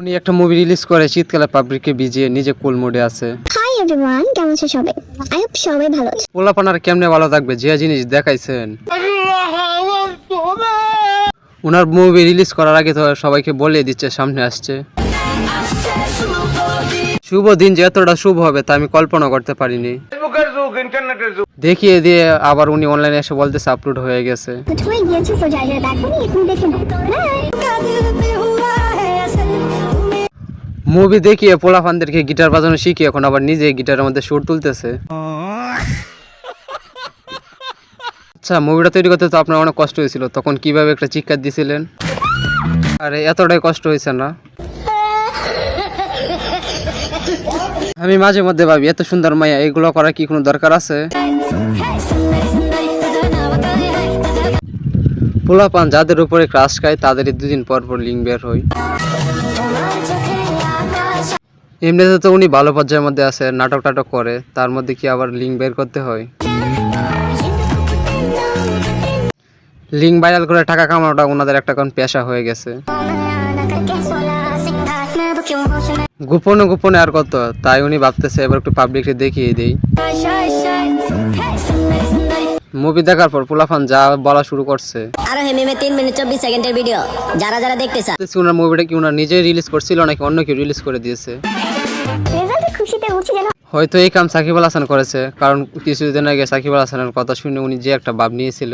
উনি একটা movie release করে শীতকালে পাবলিককে ভিজিয়ে নিজে কুল মোডে আছে। হাই এভরিওয়ান কেমন আছো সবাই? আই হোপ সবাই ভালো আছে। পোলাপানার কেমনে ভালো থাকবে? যে জিনিস দেখাইছেন। ওনার মুভি রিলিজ করার আগে তো সবাইকে বলে দিচ্ছে সামনে আসছে। শুভ দিন যে এতটা শুভ হবে তা আমি কল্পনা করতে পারিনি। দেখিয়ে দিয়ে আবার উনি অনলাইনে এসে বলতেছে আপলোড হয়ে গেছে। হয়ে গিয়েছে তো যাই যাই দেখো দেখে মুভি দেখিয়ে পোলাপানদেরকে গিটার বাজানো শিখিয়ে এখন আবার নিজে গিটারের মধ্যে সুর তুলতেছে। আচ্ছা মুভিটা তৈরি করতে তো আপনার অনেক কষ্ট হয়েছিল, তখন কীভাবে একটা চিৎকার দিছিলেন? আরে, এতটাই কষ্ট হয়েছে না? আমি মাঝে মধ্যে ভাবি, এত সুন্দর মাইয়া এগুলো করার কি কোনো দরকার আছে? পোলাপান যাদের উপরে ক্রাশ খায়, তাদেরই দুদিন পর পর লিঙ্ক বের হয়। এমনিতে তো উনি ভালো পর্যায়ের মধ্যে আছে নাটক টাটক করে তার মধ্যে কি আবার লিঙ্ক বের করতে হয়? লিঙ্ক ভাইরাল করে টাকা কামানোটা ওনাদের একটা কোন পেশা হয়ে গেছে। গোপনে গোপনে আর কত তাই উনি ভাবতেছে এবার একটু পাবলিককে দেখিয়ে দেই। মুভি দেখার পর পোলাফান যা বলা শুরু করছে। আরও হেমিমে তিন মিনিট চব্বিশ সেকেন্ডের ভিডিও যারা যারা দেখতে চান। মুভিটা কি ওনার নিজেই রিলিজ করছিল নাকি অন্য কেউ রিলিজ করে দিয়েছে? রেজাল্টে খুশিতে উঠছি যেন হয়তো এই কাম সাকিব আল হাসান করেছে কারণ কিছুদিন আগে সাকিব আল হাসানের কথা শুনে উনি যে একটা ভাব নিয়েছিল।